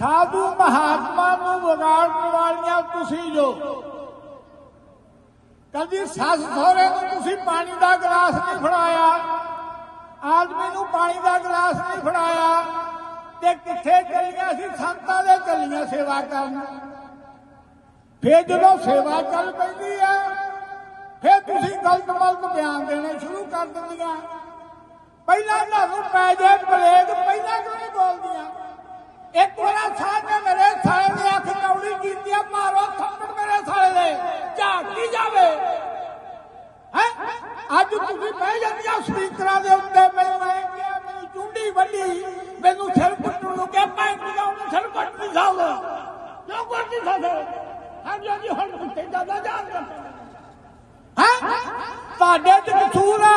ਸਾਧੂ ਮਹਾਤਮਾ ਨੂੰ ਵਿਗਾੜਨ ਵਾਲੀਆਂ ਤੁਸੀਂ ਜੋ। ਕਦੀ ਸੱਸ ਸਹੁਰੇ ਨੂੰ ਤੁਸੀਂ ਪਾਣੀ ਦਾ ਗਲਾਸ ਨਹੀਂ ਫੜਾਇਆ, ਆਦਮੀ ਨੂੰ ਪਾਣੀ ਦਾ ਗਲਾਸ ਨਹੀਂ ਫੜਾਇਆ ਤੇ ਕਿੱਥੇ ਚੱਲੀਆਂ ਸੀ? ਸੰਤਾਂ ਦੇ ਚੱਲੀਆਂ ਸੇਵਾ ਕਰਨ। ਫੇਰ ਜਦੋਂ ਸੇਵਾ ਚੱਲ ਪੈਂਦੀ ਹੈ ਫੇਰ ਤੁਸੀਂ ਗਲਤ ਮਲਤ ਬਿਆਨ ਦੇਣੇ ਸ਼ੁਰੂ ਕਰ ਦਿੰਦੀਆਂ। ਪਹਿਲਾਂ ਤੁਹਾਨੂੰ ਪੈ ਜਾ ਅੱਜ ਤੁਸੀਂ ਬਹਿ ਜਾਂਦੀਆਂ ਸਪੀਕਰਾਂ ਦੇ ਉੱਤੇ, ਮੈਨੂੰ ਮੈਂ ਕਿਹਾ, ਮੈਨੂੰ ਚੁੰਡੀ ਵੱਡੀ ਮੈਨੂੰ ਸਿਰ ਕੁੱਟਣ ਨੂੰ ਕਿਹਾ, ਮੈਂ ਕਿਹਾ ਉਹਨੂੰ ਸਿਰ ਕੁੱਟ ਨਹੀਂ ਸਕਦਾ। ਕਿਉਂ ਕੁੱਟ ਨਹੀਂ ਸਕਦਾ? ਹਾਂਜੀ ਹਾਂਜੀ, ਹੁਣ ਕੁੱਤੇ ਜਾਂਦਾ ਜਾਣ ਹੈ? ਤੁਹਾਡੇ ਚ ਕਸੂਰ ਆ।